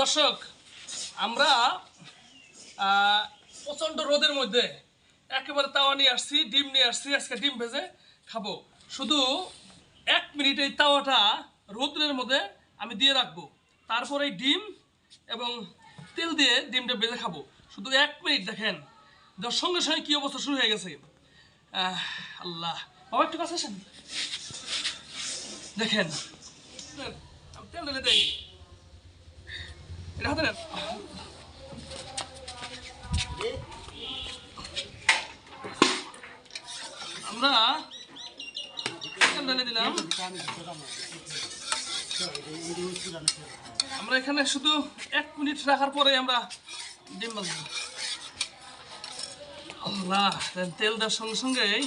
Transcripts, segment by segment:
দর্শক, আমরা প্রচণ্ড রোদের মধ্যে একেবারে তাওয়া নিয়ে আসছি, ডিম নিয়ে আসছি, আজকে ডিম ভেজে খাব। শুধু এক মিনিট এই তাওয়াটা রোদ্রের মধ্যে আমি দিয়ে রাখব। তারপর ডিম এবং তেল দিয়ে ডিমটা ভেজে খাব। শুধু এক মিনিট দেখেন সঙ্গে সঙ্গে কী অবস্থা শুরু হয়ে গেছে। আল্লাহ। বাবা, একটু কাছে আসেন। দেখেন তেল ঢেলে দেই। এটা নেন। আমরা দিলাম। আমরা এখানে শুধু এক মিনিট রাখার পরে আমরা ডিম বাজবো তেল দেওয়ার সঙ্গে সঙ্গেই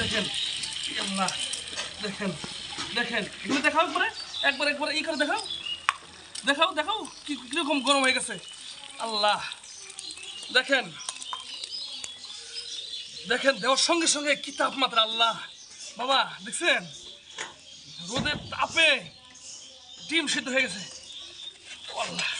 দেখেন আল্লাহ দেখেন দেখেন এগুলো দেখাও একবারে, একবার একবার, ই করে দেখাও। দেখাও দেখাও কীরকম গরম হয়ে গেছে। আল্লাহ, দেখেন দেখেন, দেওয়ার সঙ্গে সঙ্গে কি তাপমাত্রা, আল্লাহ। বাবা, দেখছেন? রোদের তাপে ডিম সিদ্ধ হয়ে গেছে। আল্লাহ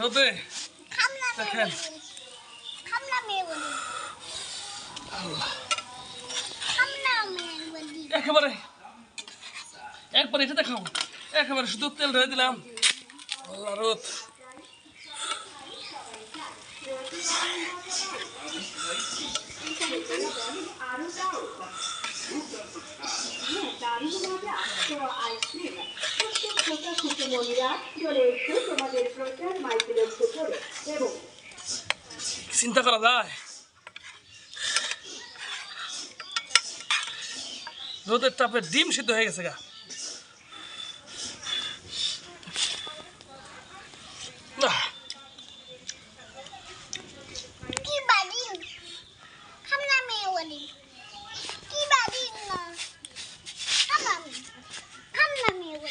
রোদে? দেখেন। একেবারে। একবার এটা দেখাও। একেবারে শুধু তেল ঢেলে দিলাম। আল্লাহ রোদ। এবং চিন্তা করা যায়। রোদের তাপে ডিম সিদ্ধ হয়ে গেছে গা।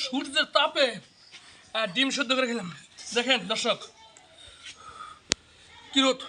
সূর্যের তাপে আহ, ডিম সিদ্ধ করে খেলাম। দেখেন দর্শক কি রোদ।